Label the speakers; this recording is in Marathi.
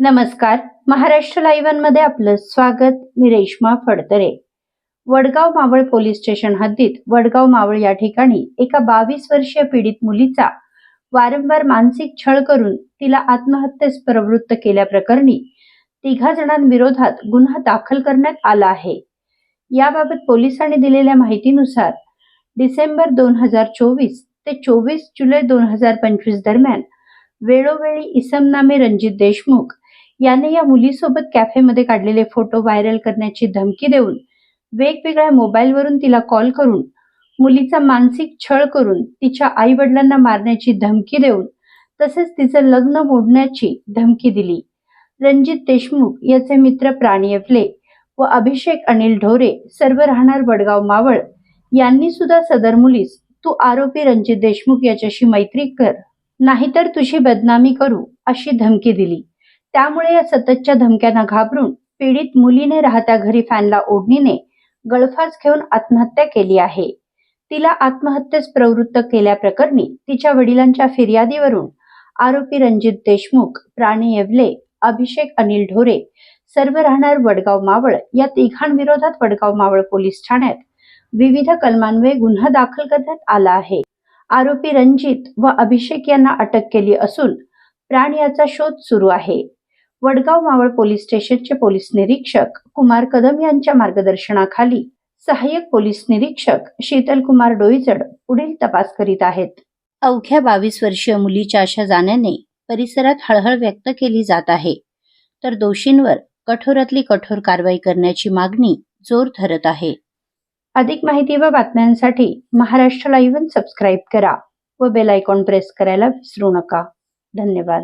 Speaker 1: नमस्कार. महाराष्ट्र लाईव्हमध्ये आपलं स्वागत. मी रेश्मा फडतरे. वडगाव मावळ पोलीस स्टेशन हद्दीत वडगाव मावळ या ठिकाणी एका बावीस वर्षीय पीडित मुलीचा वारंवार मानसिक छळ करून तिला आत्महत्येस प्रवृत्त केल्याप्रकरणी तिघा जणांविरोधात गुन्हा दाखल करण्यात आला आहे. याबाबत पोलिसांनी दिलेल्या माहितीनुसार डिसेंबर दोन हजार चोवीस ते चोवीस जुलै दोन हजार पंचवीस दरम्यान वेळोवेळी इसम नामे रणजित देशमुख याने या मुलीसोबत कॅफेमध्ये काढलेले फोटो व्हायरल करण्याची धमकी देऊन वेगवेगळ्या मोबाईलवरून तिला कॉल करून मुलीचा मानसिक छळ करून तिच्या आई वडिलांना मारण्याची धमकी देऊन तसेच तिचं लग्न मोडण्याची धमकी दिली. रणजित देशमुख याचे मित्र प्राणी येवले व अभिषेक अनिल ढोरे सर्व राहणार वडगाव मावळ यांनी सुद्धा सदर मुलीस तू आरोपी रणजित देशमुख याच्याशी मैत्री कर नाहीतर तुझी बदनामी करू अशी धमकी दिली. त्यामुळे या सततच्या धमक्यांना घाबरून पीडित मुलीने राहत्या घरी फॅनला ओढणीने गळफास घेऊन आत्महत्या केली आहे. तिला आत्महत्येस प्रवृत्त केल्याप्रकरणी तिच्या वडिलांच्या फिर्यादीवरून आरोपी रणजित देशमुख प्राणी येवले अभिषेक अनिल ढोरे सर्व राहणार वडगाव मावळ या तिघांविरोधात वडगाव मावळ पोलीस ठाण्यात विविध कलमान्वये गुन्हा दाखल करण्यात आला आहे. आरोपी रणजित व अभिषेक यांना अटक केली असून प्राण याचा शोध सुरू आहे. वडगाव मावळ पोलीस स्टेशनचे पोलीस निरीक्षक कुमार कदम यांच्या मार्गदर्शनाखाली सहाय्यक पोलीस निरीक्षक शीतल कुमार डोईजड पुढील तपास करीत आहेत. अवघ्या बावीस वर्षीय मुलीच्या अशा जाण्याने परिसरात हळहळ व्यक्त केली जात आहे. तर दोषींवर कठोरातली कठोर कारवाई करण्याची मागणी जोर धरत आहे. अधिक माहिती व बातम्यांसाठी महाराष्ट्र लाईव्ह सबस्क्राईब करा व बेल आयकॉन प्रेस करायला विसरू नका. धन्यवाद.